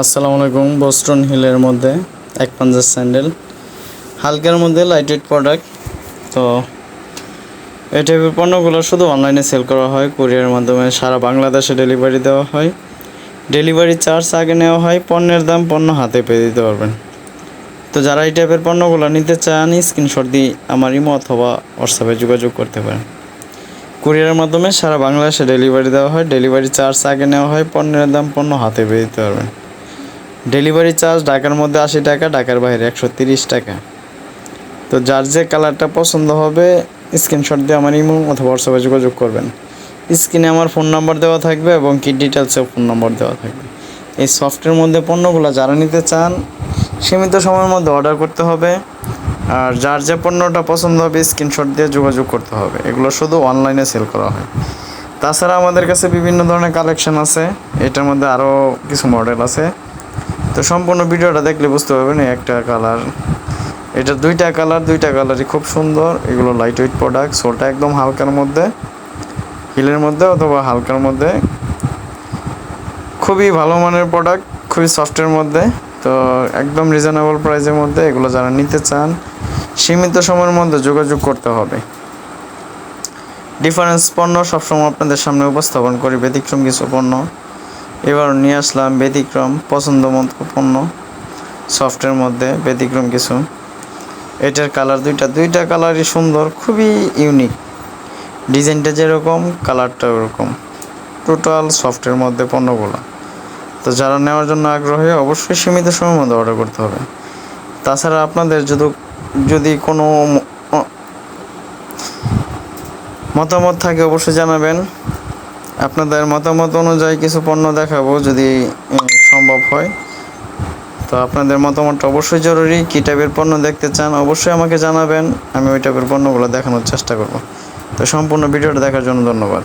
আসসালামু আলাইকুম, বোস্টন হিলের মধ্যে এক পাঞ্জার স্যান্ডেল। হালকার মধ্যে লাইট প্রোডাক্ট তো এই টাইপের পণ্যগুলো শুধু অনলাইনে সেল করা হয় কুরিয়ারের মাধ্যমে সারা বাংলাদেশে ডেলিভারি দেওয়া হয়। ডেলিভারি চার্জ আগে নেওয়া হয়, পণ্যের দাম পণ্য হাতে পেয়ে দিতে পারবেন। তো যারা এই টাইপের পণ্যগুলো নিতে চান স্ক্রিনশট দিয়ে আমার ইমো অথবা হোয়াটসঅ্যাপে যোগাযোগ করতে পারেন। কুরিয়ারের মাধ্যমে সারা বাংলাদেশে ডেলিভারি দেওয়া হয় ডেলিভারি চার্জ আগে নেওয়া হয়, পণ্যের দাম পণ্য হাতে পেয়ে দিতে পারবেন। ডেলিভারি চার্জ ঢাকার মধ্যে আশি টাকা, ঢাকার বাইরে একশো তিরিশ টাকা। তো যার যে কালারটা পছন্দ হবে স্ক্রিনশট দিয়ে আমার ইমো অথবা হোয়াটসঅ্যাপে যোগাযোগ করবেন। স্ক্রিনে আমার ফোন নাম্বার দেওয়া থাকবে এবং কি ডিটেলসেও ফোন নাম্বার দেওয়া থাকবে। এই সফটের মধ্যে পণ্যগুলো যারা নিতে চান, সীমিত সময়ের মধ্যে অর্ডার করতে হবে। আর যার যে পণ্যটা পছন্দ হবে স্ক্রিনশট দিয়ে যোগাযোগ করতে হবে। এগুলো শুধু অনলাইনে সেল করা হয়। তাছাড়া আমাদের কাছে বিভিন্ন ধরনের কালেকশন আছে। এটার মধ্যে আরও কিছু মডেল আছে। তো সম্পূর্ণ ভিডিওটা দেখলে বুঝতে পারবেন একটা কালার এটা দুইটা কালার দুইটা কালারই খুব সুন্দর। এগুলো লাইট ওয়েট প্রোডাক্ট সোলটা একদম হালকার মধ্যে, হিলের মধ্যে অথবা হালকার মধ্যে। খুবই ভালো মানের প্রোডাক্ট খুবই সফটের মধ্যে। তো একদম রিজনেবল প্রাইসের মধ্যে এগুলো যারা নিতে চান, সীমিত সময়ের মধ্যে যোগাযোগ করতে হবে। ডিফারেন্স পণ্য সবসময় আপনাদের সামনে উপস্থাপন করি ব্যতিক্রম কিছু পণ্য। এবার নিয়ে আসলাম ব্যতিক্রম পছন্দ মতো পণ্য, সফটের মধ্যে ব্যতিক্রম কিছু। এটার কালার দুইটা দুইটা কালারই সুন্দর, খুবই ইউনিক ডিজাইনটা যেরকম কালারটা ওরকম। টোটাল সফটের মধ্যে পণ্যগুলো। তো যারা নেওয়ার জন্য আগ্রহী, অবশ্যই সীমিত সময়ের মধ্যে অর্ডার করতে হবে। তাছাড়া আপনাদের যদি যদি কোনো মতামত থাকে, অবশ্যই জানাবেন। আপনাদের মতামত অনুযায়ী কিছু পণ্য দেখাবো যদি সম্ভব হয়। তো আপনাদের মতামতটা অবশ্যই জরুরি। কী টাইপের পণ্য দেখতে চান অবশ্যই আমাকে জানাবেন। আমি ওই টাইপের পণ্যগুলো দেখানোর চেষ্টা করব। তো সম্পূর্ণ ভিডিওটা দেখার জন্য ধন্যবাদ।